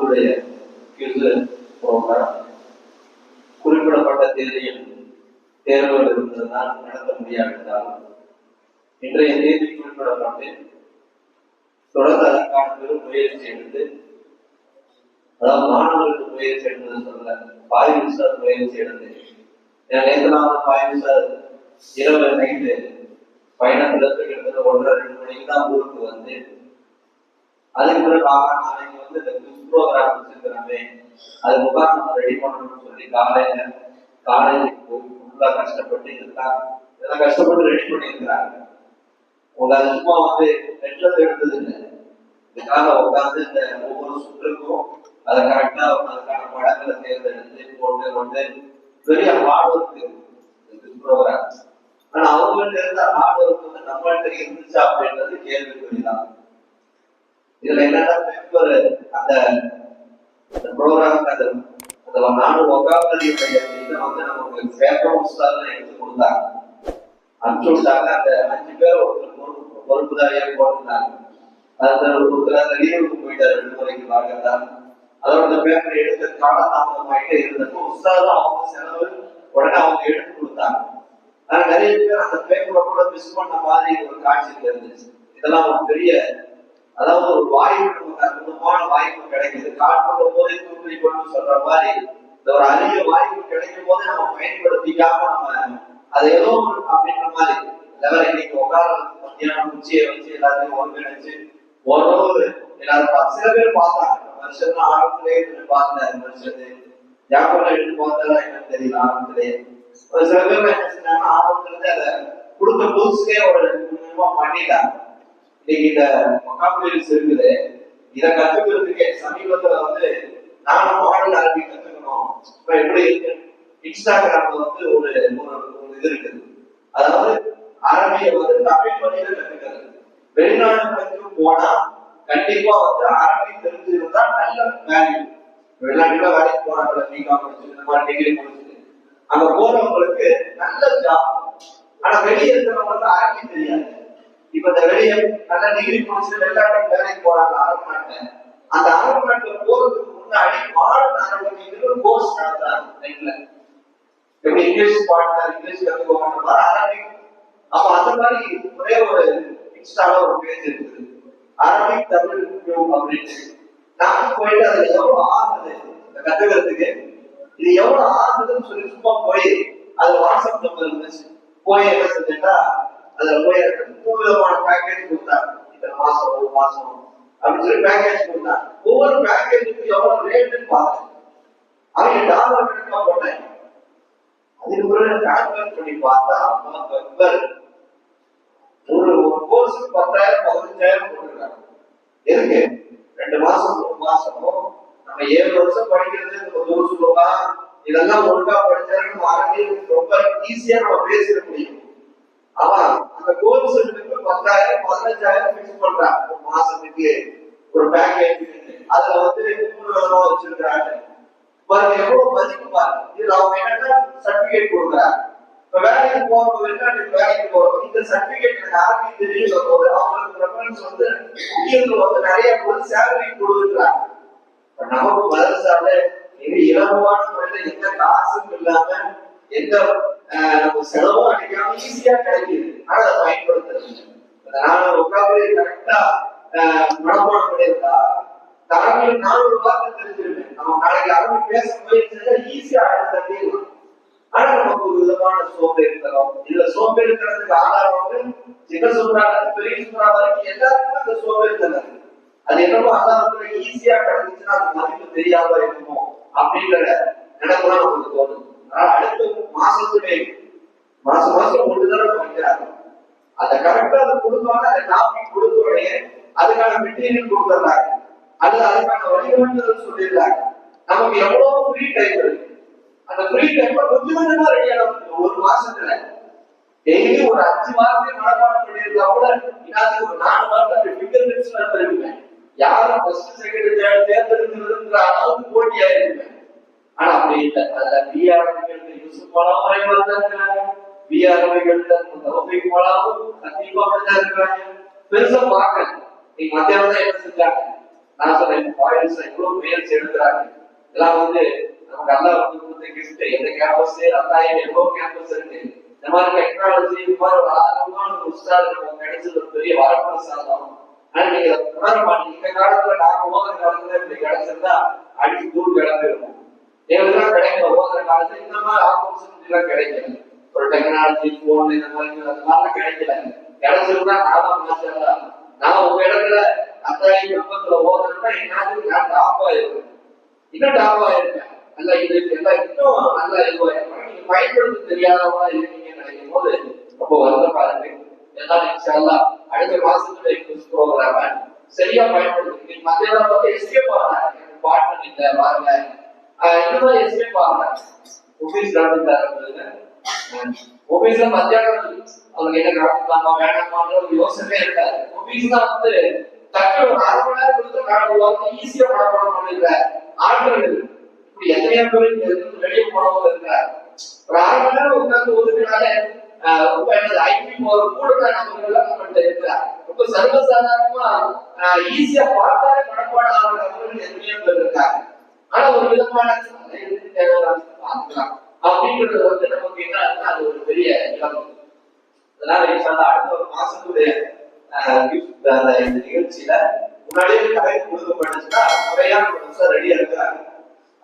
மாணவர்களுடைய இது ப்ரோக்ராம் குறிப்பிடப்பட்ட தேதியில் தேர்வுகள் இருந்ததால் நடத்த முடியாவிட்டால் இன்றைய தேதி குறிப்பிடப்பட்டு தொடர்ந்து அதற்கான பெரும் முயற்சி எடுத்து அதாவது மாணவர்களுக்கு முயற்சி எடுத்தது சொல்ல பாய்வு சார் முயற்சி எடுத்து நேற்று நாள் பாய்வு சார் இரவு நைட்டு பயணத்துல இருந்து கிட்டத்தட்ட ஒன்றரை ரெண்டு மணிக்கு தான் ஊருக்கு வந்து அதுக்கு பிறகு ஆகா வந்து இந்த வச்சிருக்கிறோமே அது முகாம் ரெடி பண்ணணும்னு சொல்லி காலையில காலேஜுக்கு போய் ஃபுல்லா கஷ்டப்பட்டு இதெல்லாம் இதெல்லாம் கஷ்டப்பட்டு ரெடி பண்ணியிருக்கிறாங்க. உங்க அது சும்மா வந்து நெட்ல எடுத்தது இல்லை. இதுக்காக உட்காந்து இந்த ஒவ்வொரு சுற்றுக்கும் அதை கரெக்டா அதுக்கான படங்களை தேர்ந்தெடுத்து போட்டு கொண்டு பெரிய ஹார்ட் ஒர்க் ப்ரோக்ராம் ஆனா அவங்கள்ட்ட இருந்த ஹார்ட் ஒர்க் வந்து நம்மள்கிட்ட இருந்துச்சு அப்படின்றது கேள்விக்குறிதான். இதுல என்னன்னா பேப்பர் அந்த ப்ரோக்ராம் அந்த அந்த நாடு ஒகாபலியுடைய வந்து நமக்கு பேப்பர் புஸ்தகம் எடுத்து கொடுத்தாங்க அனுப்பிச்சு விட்டாங்க அந்த அஞ்சு பேர் ஒருத்தர் பொறுப்பு பொறுப்புதாரியா போட்டிருந்தாங்க. அது ஒருத்தர் லீவுக்கு போயிட்டாரு விடுமுறைக்கு பார்க்கத்தான். அதோட அந்த பேப்பர் எடுத்து காலதாமதமாயிட்டே இருந்தப்போ உஸ்தாதும் அவங்க செலவு உடனே அவங்க எடுத்து கொடுத்தாங்க. ஆனா நிறைய பேர் அந்த பேப்பரை கூட மிஸ் பண்ண மாதிரி ஒரு காட்சி இருந்துச்சு இதெல்லாம் ஒரு பெரிய அதாவது ஒரு வாய்ப்பு நமக்கு அற்புதமான வாய்ப்பு கிடைக்குது. காட்டுற போதே தூக்கி கொண்டு சொல்ற மாதிரி இந்த ஒரு அரிய வாய்ப்பு கிடைக்கும் போது நம்ம பயன்படுத்திக்காம நம்ம அது ஏதோ ஒரு அப்படின்ற மாதிரி லெவல் இன்னைக்கு உட்கார மத்தியானம் உச்சியை வச்சு எல்லாத்தையும் ஒருங்கிணைச்சு ஓரளவு எல்லாரும் பார்த்து சில பேர் பார்த்தாங்க. வருஷத்துல ஆரம்பத்திலே இருந்து பார்த்தேன் இந்த வருஷத்து யாப்பெல்லாம் எடுத்து பார்த்தா என்னன்னு தெரியல ஆரம்பத்திலே. ஒரு சில பேர் என்ன செஞ்சாங்க ஆரம்பத்துல இருந்து அதை கொடுத்த புதுசுலேயே ஒரு பண்ணிட்டாங்க. இந்த மொக்காபிலிஸ் இருக்குது இதை கத்துக்கிறதுக்கு சமீபத்துல வந்து நானும் மாடல் அரபி கத்துக்கணும். இப்ப எப்படி இருக்கு? இன்ஸ்டாகிராம்ல வந்து ஒரு ஒரு இது இருக்குது. அதாவது வந்து தமிழ் வழியில கத்துக்கிறது. வெளிநாடுகளுக்கு போனா கண்டிப்பா வந்து அரபி தெரிஞ்சிருந்தா நல்ல வேல்யூ வெளிநாட்டுல வேலைக்கு போறாங்க பிகாம் முடிச்சு இந்த மாதிரி டிகிரி முடிச்சுட்டு. அங்க போறவங்களுக்கு நல்ல ஜாப் ஆனா வெளியே இருக்கிறவங்களுக்கு அரபி தெரியாது. இப்ப இந்த வெளியே நல்ல டிகிரி முடிச்சுட்டு வெளிநாட்டுக்கு வேலைக்கு போறாங்க அரபு நாட்டுல அந்த அரபு நாட்டுல போறதுக்கு முன்னாடி மாடர்ன் அரபிக்கு கோர்ஸ் நடத்துறாங்க நெட்ல எப்படி இங்கிலீஷ் பாட்டு இங்கிலீஷ் கத்துக்கோங்க அரபிக் அப்ப அந்த மாதிரி ஒரே ஒரு இன்ஸ்டால ஒரு பேஜ் இருக்குது. அரபிக் தமிழ் அப்படின்னு. நான் போயிட்டு அதுல எவ்வளவு ஆகுது இந்த கத்துக்கிறதுக்கு. இது எவ்வளவு ஆகுதுன்னு சொல்லி சும்மா போய் அது வாட்ஸ்அப் நம்பர் இருந்துச்சு போய் என்ன செஞ்சேன்னா அதுல போய் மூணு விதமான பேக்கேஜ் கொடுத்தாங்க. இத்தனை மாசம் ஒரு மாசம். அப்படின்னு சொல்லி பேக்கேஜ் கொடுத்தாங்க. ஒவ்வொரு பேக்கேஜுக்கும் எவ்வளவு ரேட்டுன்னு பார்த்தேன் அவங்க டாலர் கணக்கா போட்டேன் அதுக்கு பிறகு கால்குலேட் பண்ணி பார்த்தா அல்லாஹ் ஒரு ஒரு கோர்ஸுக்கு பத்தாயிரம் பதினஞ்சாயிரம் போட்டுருக்காங்க. எதுக்கு? ரெண்டு மாசம் மூணு மாசமும் நம்ம ஏழு வருஷம் படிக்கிறது இந்த ஒரு சொல்லலாம் இதெல்லாம் ஒழுங்கா படிச்சாலும் நம்ம அரபி ரொம்ப ஈஸியா நம்ம பேசிட முடியும். ஆனா அந்த கோர்ஸுக்கு பத்தாயிரம் பதினஞ்சாயிரம் ஃபிக்ஸ் பண்றாங்க. ஒரு மாசத்துக்கு ஒரு பேக்கேஜ் அதுல வந்து மூணு ரூபா வச்சிருக்காங்க பாருங்க எவ்வளவு மதிப்பு பாருங்க. இதுல அவங்க என்னன்னா சர்டிபிகேட் கொடுக்குறாங்க? இப்ப வேலைக்கு போறவங்க வெளிநாட்டுக்கு வேலைக்கு போறவங்க இந்த சர்டிபிகேட் எனக்கு அரபி தெரியும் போது அவங்களுக்கு ரெஃபரன்ஸ் வந்து முக்கியத்துவம் வந்து நிறைய ஒரு சேலரி கொடுக்குறாங்க. நமக்கு மதரசால மிக இலகுவான முறையில எந்த காசும் இல்லாம எந்த நம்ம செலவும் அடிக்காம ஈஸியா கிடைக்குது ஆனா அதை பயன்படுத்துறது அதனால உட்காந்து கரெக்டா மனப்பாடம் பண்ணியிருந்தா தமிழ் நானூறு வார்த்தை தெரிஞ்சிருக்கேன் நம்ம நாளைக்கு அரபி பேச முயற்சி ஈஸியா தட்டிடலாம். ஆனா நமக்கு ஒரு விதமான சோம்பேறித்தனம் இதுல சோம்பேறித்தனத்துக்கு ஆதாரம் வந்து சின்ன சொல்றாங்க பெரிய சொல்றா வரைக்கும் எல்லாருக்குமே அந்த சோம்பேறித்தனம் இருக்கு. அது என்னமோ ஆதாரத்துல ஈஸியா கிடைச்சுன்னா அது மதிப்பு தெரியாம இருக்குமோ அப்படிங்கிற நினைப்புலாம் நமக்கு தோணும் அடுத்த மாசத்துடைய மாசம் மாசம் ஒன்று அந்த கரெக்டா அதை கொடுத்தோன்னே அதை டாபிக் கொடுத்த அதுக்கான மெட்டீரியல் கொடுத்துறாங்க அல்லது அதுக்கான வழிகாட்டுதல் சொல்லிடுறாங்க. நமக்கு எவ்வளவு ஃப்ரீ டைம் இருக்கு. அந்த ஃப்ரீ டைம்ல கொஞ்சம் கொஞ்சமா ஒரு மாசத்துல டெய்லி ஒரு அஞ்சு வாரத்தை மனப்பாடம் பண்ணியிருந்தா கூட இன்னாத்துக்கு ஒரு நாலு வாரத்தை ஃபிங்கர் பிரிட்ஸ் நடத்திருப்பேன் யாரும் ஃபர்ஸ்ட் செகண்ட் தேர்ந்தெடுக்கிறதுங்கிற அளவுக்கு போட்டியா இருப்பேன் ஆனா அப்படி இல்லை அதுல யூசுப் பலாமரை வந்திருக்கிறாங்க பிஆர்பிகள் தௌஃபிக் பலாமும் கண்டிப்பா அப்படிதான் பெருசா பார்க்கல. நீங்க மத்தியானம் தான் என்ன செஞ்சாங்க? நான் சொன்னேன் பாயிண்ட்ஸ் எடுக்கிறாங்க இதெல்லாம் வந்து நமக்கு அல்லா வந்து கொடுத்த கிஃப்ட் எந்த கேம்பஸ் ரெண்டாயிரம் எவ்வளவு கேம்பஸ் இருக்கு? இந்த மாதிரி டெக்னாலஜி இந்த மாதிரி ஒரு ஆர்வமான ஒரு நமக்கு கிடைச்சது ஒரு பெரிய வரப்பு சாதம் ஆனா நீங்க உணர மாட்டீங்க இந்த காலத்துல நாங்க போகிற காலத்துல இப்படி கிடைச்சிருந்தா அடிச்சு தூள் கிளம்பிருக்கும் எங்களுக்குலாம் கிடைக்கல ஓதுற காலத்துல இந்த மாதிரி ஆப்பர்ச்சுனிட்டி எல்லாம் கிடைக்கல. ஒரு டெக்னாலஜி போன் இந்த மாதிரி அதெல்லாம் கிடைக்கல. கிடைச்சிருந்தா நான் தான் மாற்றலாம் நான் உங்க இடத்துல அத்தாயிரம் விருப்பத்துல ஓதுறேன்னா என்னாவது நான் டாப் ஆயிருக்கேன் இன்னும் டாப் ஆயிருக்கேன் நல்லா இது எல்லாம் இன்னும் நல்லா இதுவாயிருக்கேன் நீங்க பயன்படுத்த தெரியாதவங்களா இருக்கீங்கன்னு நினைக்கும் போது ரொம்ப வருத்தமா இருக்கு எல்லாம் இன்ஷால்லா அடுத்த மாசத்துல குஸ் ப்ரோக்ராம சரியா பயன்படுத்தி நீங்க மத்தியானம் வந்து எஸ்கேப் ஆகலாம் எனக்கு பார்ட்னர் வாங்க ஆஹ் இந்த மாதிரி எஸ்கேப் ஆகலாம் ஆபீஸ் மத்தியானம் அவங்களுக்கு என்ன வேணாமான்ற ஒரு யோசனை இருக்காது. ஆபீஸ் தான் வந்து டக்கு ஒரு அரை மணி நேரம் கொடுத்து நான் ஈஸியா படம் பண்ணிடுற ஆட்கள் இப்படி எத்தனையோ பேர் வெளியே போனவங்க ஒரு அரை மணி நேரம் உட்கார்ந்து ஒதுக்கினாலே ஆஹ் ரொம்ப என்னது ஐபி ஒரு கூடுதல் நபர்கள் இருக்கிறார் ரொம்ப சர்வசாதாரணமா ஈஸியா பார்த்தாலே மனப்பாடம் ஆகிற எத்தனையோ பேர் இருக்காங்க. ஆனா ஒரு விதமான தேவையான அப்படின்றது வந்து நமக்கு என்ன அது ஒரு பெரிய இழப்பு அதனால அடுத்த ஒரு மாசத்துடைய ஆஹ், அந்த இந்த நிகழ்ச்சியில முன்னாடியே கடை கொடுக்கப்பட்டுச்சுன்னா முறையான புதுசா ரெடியா இருக்கிறாங்க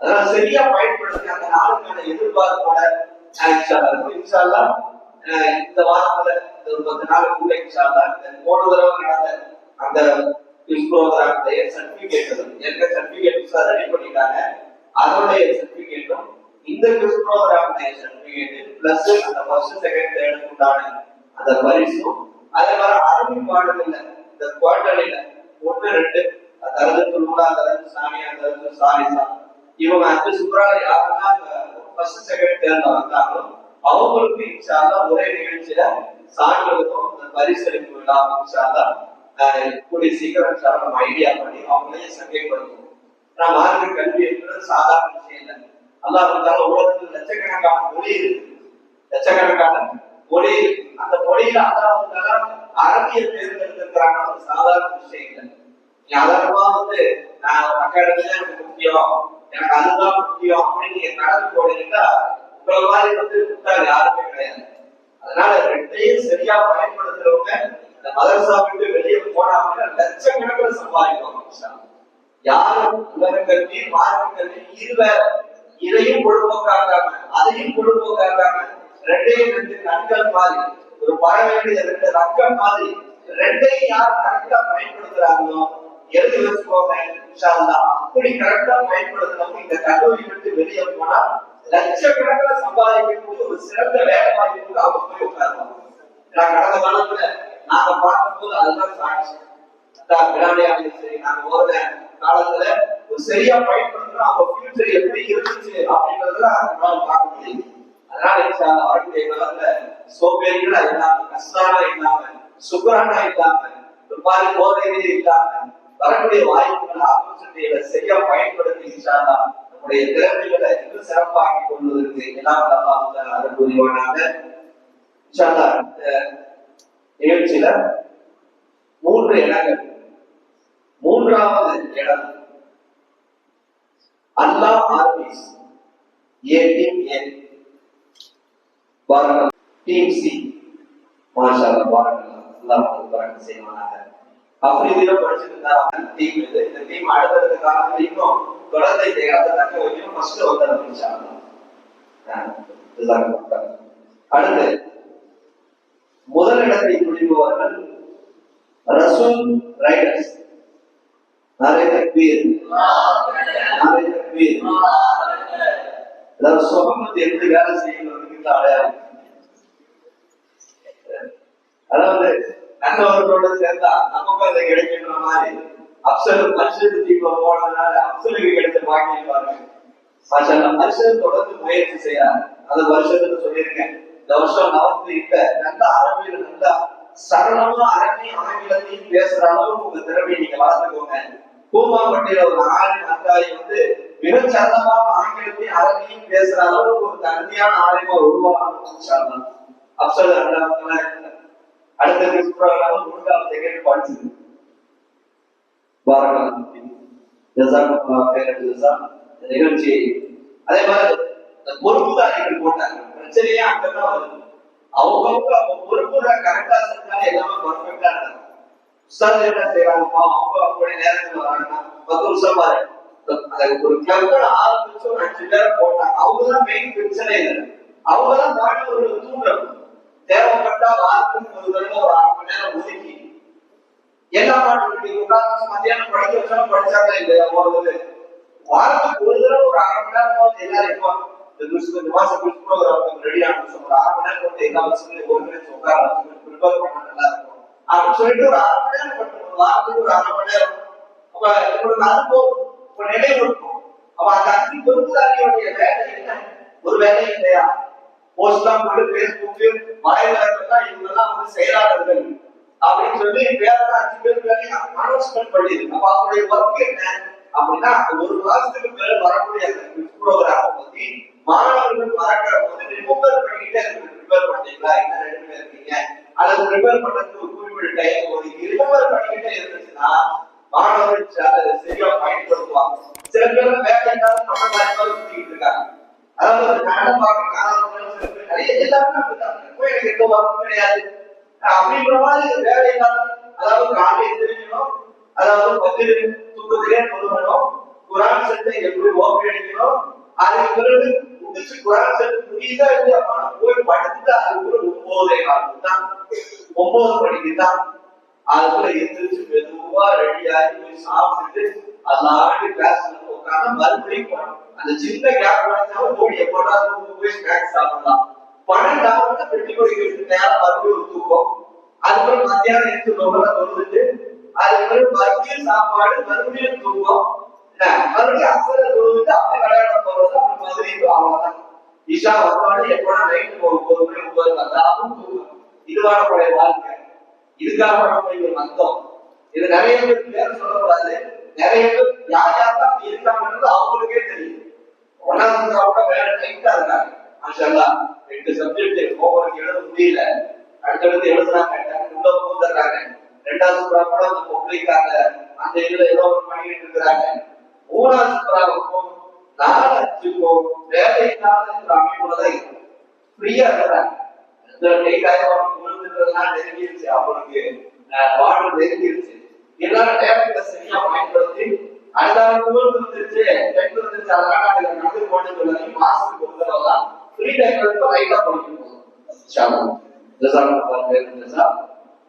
அதனால சரியா பயன்படுத்தி அந்த நாளுக்கான எதிர்பார்ப்போட இன்ஷால்லா இருக்கும். இன்ஷால்லா இந்த வாரத்துல இந்த ஒரு பத்து நாளுக்குள்ள இன்ஷால்லா இந்த போன தடவை நடந்த அந்த குவிஸ் சர்டிபிகேட்டும் எந்த சர்டிபிகேட்டும் சார் ரெடி பண்ணிட்டாங்க. அதோடைய சர்டிபிகேட்டும் இந்த குவிஸ் சர்டிபிகேட் பிளஸ் அந்த ஃபர்ஸ்ட் செகண்ட் தேர்டுக்கு உண்டான அந்த பரிசும் அதே மாதிரி அரபி பாடல்ல இந்த குவார்டர்ல ஒண்ணு ரெண்டு தரதுக்கு நூலா தரது சாமியா தரது சாரிசா இவங்க அஞ்சு சுப்ரா யாருன்னா ஃபர்ஸ்ட் செகண்ட் தேர்ல வந்தாங்களோ அவங்களுக்கு இன்ஷால்லா ஒரே நிகழ்ச்சியில சான்றிதழும் இந்த பரிசளிப்பு விழா இன்ஷால்லா கூடிய சீக்கிரம் சார் நம்ம ஐடியா பண்ணி அவங்களையும் சங்கைப்படுத்துவோம் நான் மார்க்க கல்வி என்பது சாதாரண விஷயம் இல்லை. அல்லா இருந்தாலும் உலகத்தில் லட்சக்கணக்கான மொழி இருக்கு. லட்சக்கணக்கான மொழி இருக்கு. அந்த மொழியில அல்லாஹ் இருந்தாலும் அரபியல் தேர்ந்தெடுத்திருக்கிறாங்க ஒரு சாதாரண விஷயம் இல்லை. நீ வந்து நான் அக்காடமில எனக்கு முக்கியம் எனக்கு அதுதான் முக்கியம் அப்படின்னு நீங்க கடந்து போனீங்கன்னா உங்களை மாதிரி வந்து முட்டாள் யாருமே கிடையாது. அதனால ரெண்டையும் சரியா பயன்படுத்துறவங்க இந்த மதரசா விட்டு வெளியே போனாங்கன்னா லட்சக்கணக்கில் சம்பாதிக்கும் இன்ஷா யாரும் உலக கல்வி மார்க்க கல்வி இருவ இதையும் பொழுதுபோக்காக்காம அதையும் பொழுதுபோக்காக்காம ரெண்டையும் ரெண்டு கண்கள் மாதிரி ஒரு பறவையுடைய ரெண்டு ரக்கம் மாதிரி ரெண்டையும் யார் கரெக்டா பயன்படுத்துறாங்களோ எழுதி வச்சுக்கோங்க இன்ஷா அப்படி கரெக்டா பயன்படுத்துறவங்க இந்த கல்லூரி விட்டு வெளியே போனா லட்சக்கணக்கில் சம்பாதிக்கக்கூடிய ஒரு சிறந்த வேலை வாய்ப்புக்கு அவங்க போய் உட்காருவாங்க. நான் கடந்த காலத்துல நாங்க பார்க்கும்போது அதுதான் சாட்சி அதான் விளையாடியாக சரி நாங்க ஓடுற காலத்துல ஒரு சரியா பயன்படுத்தினா அவங்க ஃபியூச்சர் எப்படி இருந்துச்சு அப்படிங்கறதுல நம்மளால பார்க்க முடியும் அதனால இன்ஷா அல்லாஹ் காலத்துல சோம்பேறிகளா இல்லாம கஷ்டானா இல்லாம சுகரானா இல்லாம ஒரு மாதிரி போதைகளே இல்லாம வரக்கூடிய வாய்ப்புகள் ஆப்பர்ச்சுனிட்டிகளை சரியா பயன்படுத்தி இன்ஷா நம்முடைய திறமைகளை இன்னும் சிறப்பாக்கி கொள்வதற்கு எல்லாம் அல்லாஹ் அருள் புரிவானாக. இன்ஷா நிகழ்ச்சியில மூன்று இடங்கள் மூன்றாவது இடம் Allah armies A team A பாரகம் team C மாஷா அல்லாஹ் பாரகம் அல்லாஹ் உங்களுக்கு பரக்கத் செய்வானாக. அப்ரீதியில படிச்சுட்டு டீம் இது. இந்த டீம் அடுத்தடுத்த காலத்துல இன்னும் குழந்தை தேகாததாக கொஞ்சம் ஃபர்ஸ்ட் வந்துடும் இன்ஷா அல்லாஹ் ஆ, ஜஸாக்கல்லாஹ். முதல் முதலிடத்தை பிடிப்பவர்கள் ரசூல் ரைடர்ஸ். நாரே தக்பீர் நாரே தக்பீர் அதாவது சுகமத்து எந்த வேலை செய்யணும் அடையாளம். அதாவது நல்லவர்களோட சேர்ந்தா நமக்கும் அதை கிடைக்கின்ற மாதிரி அப்சல் மனுஷத்து தீபம் போனதுனால அப்சலுக்கு கிடைச்ச பாக்கியம் பாருங்க. மனுஷன் தொடர்ந்து முயற்சி செய்யறாங்க அந்த வருஷத்துல சொல்லியிருக்கேன். இந்த வருஷம் நவம்பர் இப்ப நல்லா அரபியில நல்லா சரளமா அரபி ஆங்கிலத்தையும் பேசுற அளவுக்கு உங்க திறமையை நீங்க வளர்த்துக்கோங்க. பூமாம்பட்டியில ஒரு ஆளு அந்தாரி வந்து மிக சரளமான ஆங்கிலத்தையும் அரபியும் பேசுற அளவுக்கு ஒரு தகுதியான ஆளுமா உருவாகணும் அப்சல் அல்லாம அடுத்த கிறிஸ்துவ மூன்றாவது கேட்டு படிச்சது பாரகம் நிகழ்ச்சி அதே மாதிரி பொறுப்புதாரிகள் போட்டாங்க. பிரச்சனையே அங்கதான் வருது. அவங்கவுங்க அவங்க பொறுப்புகளை கரெக்டா செஞ்சாலே எல்லாமே பர்ஃபெக்டா நடக்கும் உஸ்தாது என்ன செய்யறாங்கப்பா அவங்க அவங்களுடைய நேரத்துல வராங்கன்னா பத்து வருஷம் பாரு. ஒரு கிளப் ஆரம்பிச்சு ஒரு அஞ்சு பேர் போட்டாங்க அவங்கதான் மெயின் பிரச்சனை இல்லை அவங்கதான் மாணவர்கள் தூண்டணும் தேவைப்பட்டா வாரத்துக்கு ஒரு தடவை ஒரு அரை மணி நேரம் ஒதுக்கி. எல்லா மாணவர்களுக்கு உட்கார்ந்து மத்தியானம் படிக்க வச்சாலும் படிச்சாங்களே இல்லையா? போறது. வாரத்துக்கு ஒரு தடவை ஒரு அரை மணி நேரம் எல்லாரும் இருப்பாங்க இந்த ரெடி ஆகணும் ஒரு அரை மணி நேரம் வந்து எல்லா விஷயங்களையும் அப்படின்னு சொல்லிட்டு ஒரு அரை மணி நேரம் பண்ணுவோம் வாரத்துக்கு ஒரு அரை மணி நேரம். அப்ப ஒரு நினைவு இருக்கும் அப்ப அந்த அஞ்சு பொறுப்புதாரியோடைய வேலை என்ன? ஒரு வேலை இல்லையா? போஸ்ட்லாம் போட்டு பேஸ்புக்கு வலைதளங்கள்லாம் இவங்கெல்லாம் வந்து செயலாளர்கள். அப்படின்னு சொல்லி பேரெல்லாம் அஞ்சு பேர் பேரையும் அனௌன்ஸ்மெண்ட் பண்ணிருக்கு அப்ப அவங்களுடைய ஒர்க் என்ன? அப்படின்னா ஒரு மாசத்துக்கு மேல வரக்கூடிய ப்ரோக்ராம் பத்தி மாணவர்கள் மறக்கிற போது ரிமெம்பர் பண்ணிக்கிட்டே இருக்கு ப்ரிப்பேர் பண்ணீங்களா என்ன ரெண்டு பேர் இருக்கீங்க? அல்லது ப்ரிப்பேர் பண்றதுக்கு ஒரு குறிப்பிட்ட டைம் ஒதுக்கி ரிமெம்பர் பண்ணிக்கிட்டே இருந்துச்சுன்னா மாணவர்கள் அதை சரியா பயன்படுத்துவாங்க. சில பேர் வேலை இல்லாத நம்ம மாதிரி இருக்காங்க. அதாவது ஒரு நாடகம் பார்க்க காரணம் நிறைய எல்லாருமே அப்படிதான் எனக்கு எந்த ஒர்க்கும் கிடையாது. அப்படின்ற மாதிரி வேலை இல்லாத அதாவது காலையில் தெரிஞ்சிடும் அதாவது பத்திரி தூக்கத்திலே பொதுவணும் குரான் செட்டை எப்படி ஓகே அடிக்கணும் அதுக்கு பிறகு முடிச்சு குரான் செட் முடியுதா இல்லையா? நான் போய் படுத்துட்டு அதுக்குள்ள ஒன்பதே காலம் தான் ஒன்பது மணிக்கு தான். அதுக்குள்ள எந்திரிச்சு மெதுவா ரெடி போய் சாப்பிட்டுட்டு அல்லாண்டு கிளாஸ்ல உட்காந்து மறுபடியும் போகணும் அந்த சின்ன கேப் கிடைச்சாலும் போய் எப்படா போய் ஸ்நாக்ஸ் சாப்பிடலாம். பன்னெண்டாவது பெட்டி படிக்கிறது நேரம் மறுபடியும் ஒரு தூக்கம். அதுக்கப்புறம் மத்தியானம் எடுத்து ரொம்ப அது அதுக்கப்புறம் மறுபடியும் சாப்பாடு மறுபடியும் தூக்கம் மறுபடியும் அசர விளையாட போறது அப்படி மாதிரி அவ்வளவுதான். இஷா வந்தோடனே எப்படா நைட்டு போக ஒரு மணி ஒன்பது வந்தாலும் இதுவான வாழ்க்கை. இதுக்காக நம்ம இங்க வந்தோம். இது நிறைய பேர் பேர் சொல்லக்கூடாது. நிறைய பேர் யார் யாரெல்லாம் அப்படி இருக்காங்கன்றது அவங்களுக்கே தெரியும். ஒன்னாம் கூட வேற டைட்டா இருக்காங்க மாஷல்லா ரெண்டு சப்ஜெக்ட் ஹோம்ஒர்க் எழுத முடியல. அடுத்தடுத்து எழுதுறாங்க உள்ள பூந்துடுறாங்க ரெண்டாவது சுறா கூட வந்து பொம்பளைக்காக அந்த இதுல ஏதோ ஒன்று பண்ணிட்டு இருக்கிறாங்க. மூணாவது சுறாவுக்கும் நாலு அஞ்சுக்கும் வேலை ஒரு அமைப்புல தான் இருக்கும் ஃப்ரீயா இருக்கிறாங்க. இந்த கைக்காயம் விழுந்துன்றதுலாம் நெருங்கிருச்சு. அவங்களுக்கு வாழ்வு நெருங்கிருச்சு. எல்லாரும் டேப்லெட்டை சரியா பயன்படுத்தி அடுத்த ஊருக்கு வந்துருச்சு டென்த் வந்துருச்சு அதனால அதுல நடந்து போட்டு சொல்லி மாசத்துக்கு கொடுக்கறதெல்லாம் ஃப்ரீ டைம் ரைட்டா பண்ணிட்டு போதும் இன்ஷா அல்லாஹ் ஜஸாக்கல்லாஹு